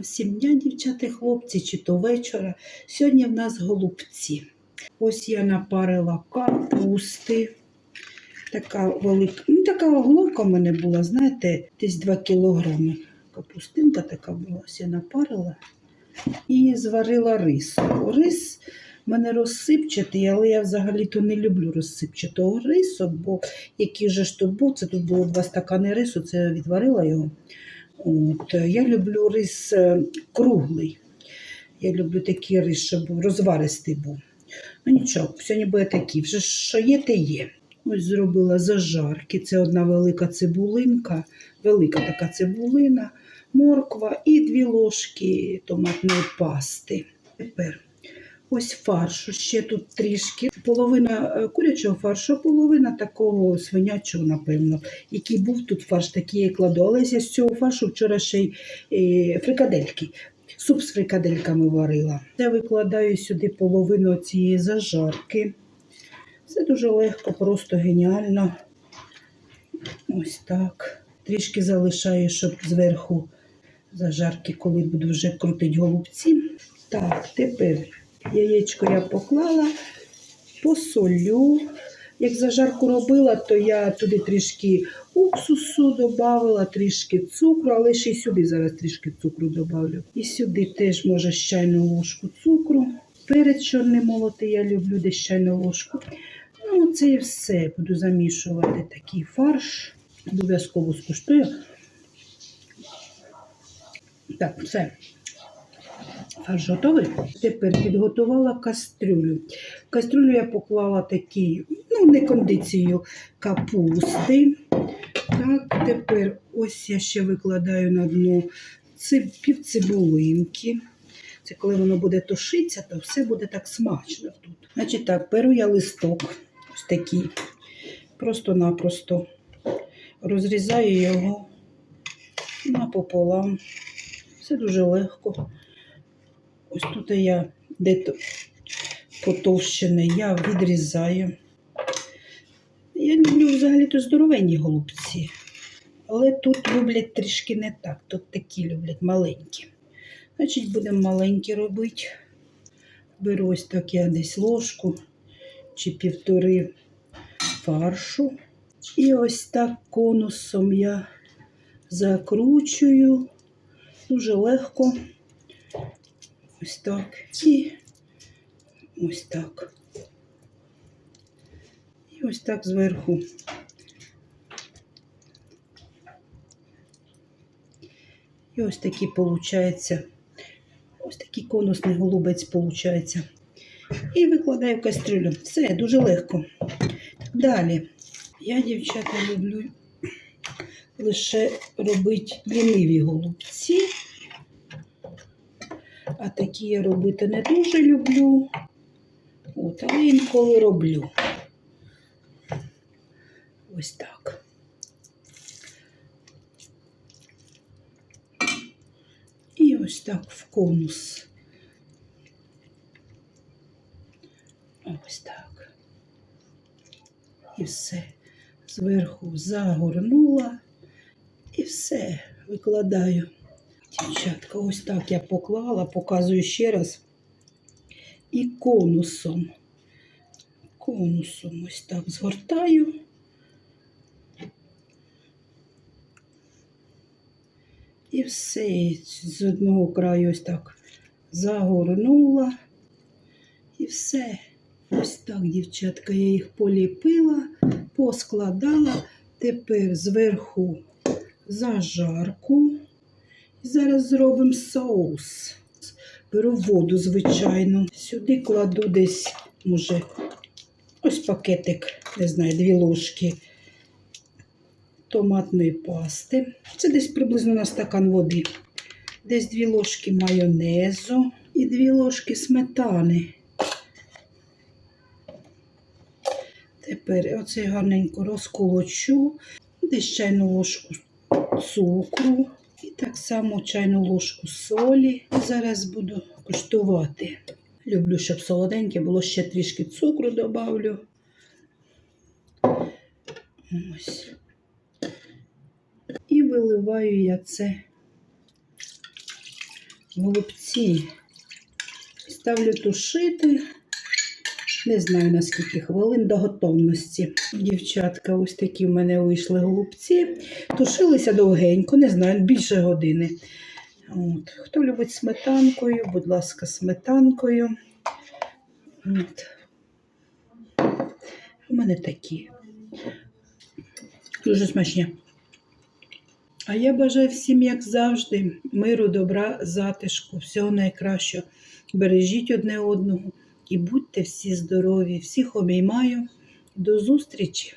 Всім дня, дівчата, хлопці, чи то вечора. Сьогодні в нас голубці. Ось я напарила капусти. Така велика, ну така головка в мене була, знаєте, десь 2 кілограми. Капустинка така була, ось я напарила і зварила рис. Рис в мене розсипчатий, але я взагалі-то не люблю розсипчатого рису, бо який же ж тут був, це тут було два стакани рису, це відварила його. От, я люблю рис е, круглий. Я люблю такий рис, щоб був розваристий був. Ну нічого, сьогодні буде такий. Вже що є, те є. Ось зробила зажарки. Це одна велика цибулинка, велика така цибулина, морква і дві ложки томатної пасти. Тепер ось фаршу ще тут трішки. Половина е, курячого фаршу, половина такого свинячого, напевно. Який був тут фарш, такий я кладу. Але я з цього фаршу вчора ще й е, фрикадельки. Суп з фрикадельками варила. Я викладаю сюди половину цієї зажарки. Це дуже легко, просто геніально. Ось так. Трішки залишаю, щоб зверху зажарки, коли буду вже крутити голубці. Так, тепер яєчко я поклала, посолю. Як зажарку робила, то я туди трішки уксусу додавала, трішки цукру, але ще й сюди зараз трішки цукру додавлю. І сюди теж може чайну ложку цукру. Перець чорний молотий я люблю десь чайну ложку. Ну, це і все. Буду замішувати такий фарш. Обов'язково скуштую. Так, все. Фарш готовий. Тепер підготувала кастрюлю. Кастрюлю я поклала такі, ну, не кондицію капусти. Так, тепер ось я ще викладаю на дно циб, пів цибулинки. Це коли воно буде тушитися, то все буде так смачно тут. Значить так, беру я листок, ось такий, просто-напросто розрізаю його напополам. Все дуже легко. Ось тут я де потовщене, я відрізаю. Я люблю взагалі-то здоровенні голубці. Але тут люблять трішки не так. Тут такі люблять маленькі. Значить, будемо маленькі робити. Беру ось так я десь ложку чи півтори фаршу. І ось так конусом я закручую. Дуже легко. Ось так. І ось так. І ось так зверху. І ось такий виходить. Ось такий конусний голубець виходить. І викладаю в кастрюлю. Все, дуже легко. Далі. Я, дівчата, люблю лише робити ліниві голубці. А такі я робити не дуже люблю. От, але інколи роблю. Ось так. І ось так в конус. Ось так. І все. Зверху загорнула. І все викладаю. Дівчатка, ось так я поклала, показую ще раз. І конусом. Конусом ось так згортаю. І все з одного краю ось так загорнула. І все. Ось так, дівчатка, я їх поліпила, поскладала. Тепер зверху зажарку. Зараз зробимо соус. Беру воду, звичайно. Сюди кладу десь, може, ось пакетик, не знаю, дві ложки томатної пасти. Це десь приблизно на стакан води. Десь дві ложки майонезу і дві ложки сметани. Тепер оце гарненько розколочу, десь чайну ложку цукру так само чайну ложку солі. Зараз буду куштувати. Люблю, щоб солоденьке було ще трішки цукру добавлю. Ось. І виливаю я це голубці. Ставлю тушити. Не знаю наскільки хвилин до готовності. Дівчатка, ось такі в мене вийшли голубці. Тушилися довгенько, не знаю, більше години. От. Хто любить сметанкою, будь ласка, сметанкою. От. У мене такі. Дуже смачні. А я бажаю всім, як завжди, миру, добра, затишку, всього найкращого. Бережіть одне одного і будьте всі здорові. Всіх обіймаю. До зустрічі!